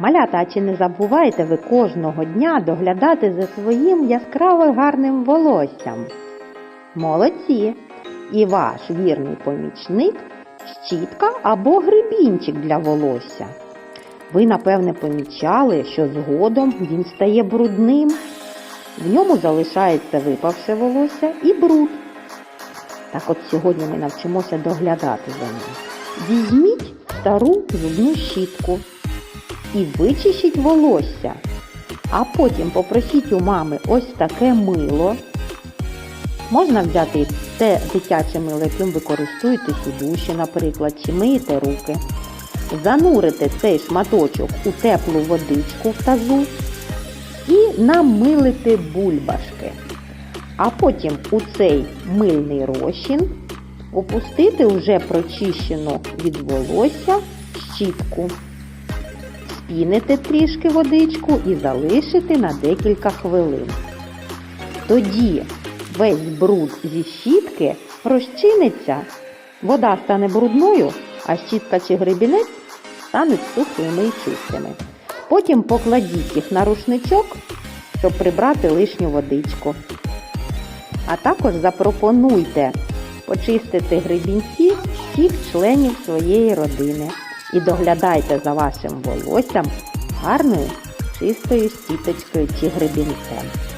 Малята, а чи не забуваєте ви кожного дня доглядати за своїм яскраво гарним волоссям? Молодці! І ваш вірний помічник щітка або грибінчик для волосся. Ви, напевне, помічали, що згодом він стає брудним. В ньому залишається випавше волосся і бруд. Так от сьогодні ми навчимося доглядати за ним. Візьміть стару зубну щітку і вичищіть волосся. А потім попросіть у мами ось таке мило. Можна взяти те дитяче мило, яким ви користуєтесь у душі, наприклад, чи миєте руки. Занурите цей шматочок у теплу водичку в тазу і намилити бульбашки. А потім у цей мильний розчин опустити вже прочищену від волосся щітку. Спінити трішки водичку і залишити на декілька хвилин. Тоді весь бруд зі щітки розчиниться, вода стане брудною, а щітка чи гребінець стануть сухими і чистими. Потім покладіть їх на рушничок, щоб прибрати лишню водичку. А також запропонуйте почистити гребінці всіх членів своєї родини і доглядайте за вашим волоссям гарною чистою сіточкою чи гребінцем.